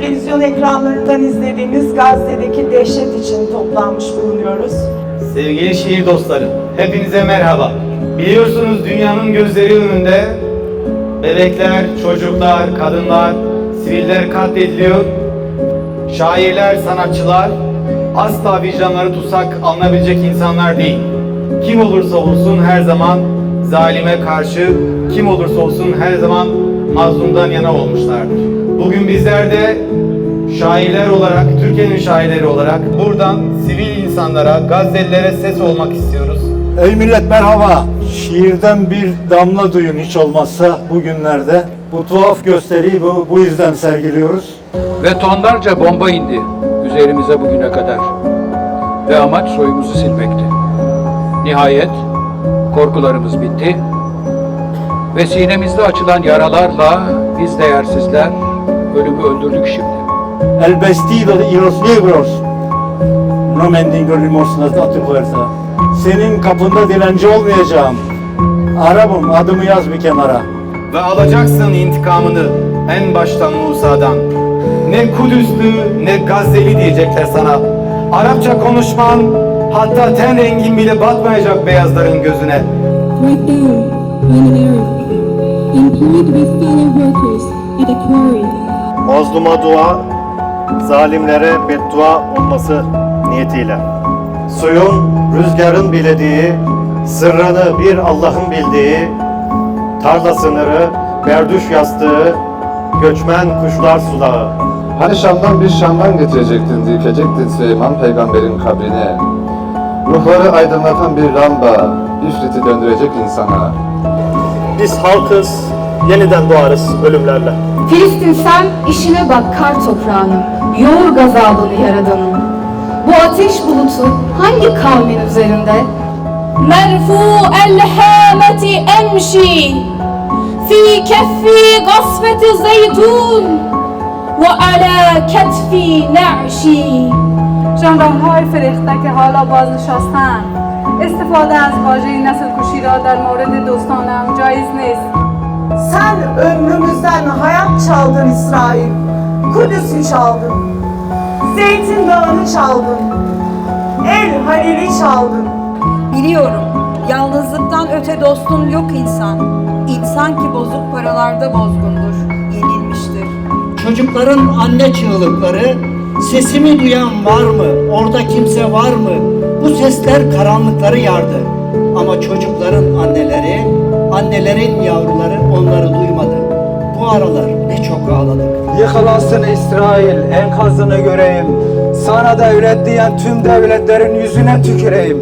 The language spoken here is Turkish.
televizyon ekranlarından izlediğimiz Gazze'deki dehşet için toplanmış bulunuyoruz. Sevgili şiir dostlarım, hepinize merhaba. Biliyorsunuz dünyanın gözleri önünde bebekler, çocuklar, kadınlar, siviller katlediliyor. Şairler, sanatçılar asla vicdanları tutsak alınabilecek insanlar değil. Kim olursa olsun her zaman zalime karşı, kim olursa olsun her zaman mazlumdan yana olmuşlardır. Bugün bizler de şairler olarak, Türkiye'nin şairleri olarak buradan sivil insanlara, Gazelilere ses olmak istiyoruz. Ey millet merhaba. Şiirden bir damla duyun hiç olmazsa bugünlerde. Bu tuhaf gösteriyi bu, bu yüzden sergiliyoruz. Ve tonlarca bomba indi üzerimize bugüne kadar. Ve amaç soyumuzu silmekti. Nihayet korkularımız bitti. Ve sinemizde açılan yaralarla biz değersizler ölümü öldürdük şimdi. El vestido y los libros. No mendigo limosnas de tu puerta. Senin kapında dilenci olmayacağım. Arabım adımı yaz bir kenara. Ve alacaksın intikamını en baştan Musa'dan. Ne Kudüslü ne Gazeli diyecekler sana. Arapça konuşman hatta ten rengin bile batmayacak beyazların gözüne. Right there, on an Arab, employed with fellow workers at a quarry. Mazluma dua, zalimlere beddua olması niyetiyle. Suyun, rüzgarın bilediği, sırrını bir Allah'ın bildiği, tarla sınırı, berduş yastığı, göçmen kuşlar sulağı. Hani Şam'dan bir Şam'dan getirecektin, dikecektin Süleyman peygamberin kabrine. Ruhları aydınlatan bir lamba, ifriti döndürecek insana. Biz halkız, yeniden doğarız ölümlerle. Filistin sen işine bak kar toprağının, yoğur gazabını yaradanın. Bu ateş bulutu hangi kavmin üzerinde? مرفوع الهامة أمشي في كفي قصفة زيتون وعلى كتفي نعشي ژاندارمهای فرشته که حالا بازنشستند استفاده از واژه نسل کشی را در مورد دوستانم جایز نیست Sen ömrümüzden hayat çaldın İsrail. Kudüs'ü çaldın. Zeytin Dağı'nı çaldın. El Halil'i çaldın. Biliyorum. Yalnızlıktan öte dostun yok insan. İnsan ki bozuk paralarda bozgundur. Yenilmiştir. Çocukların anne çığlıkları, sesimi duyan var mı? Orada kimse var mı? Bu sesler karanlıkları yardı. Ama çocukların anneleri, annelerin yavruları onları duymadı. Bu ne çok ağladık. Yıkılasın İsrail enkazını göreyim. Sana devlet diyen tüm devletlerin yüzüne tüküreyim.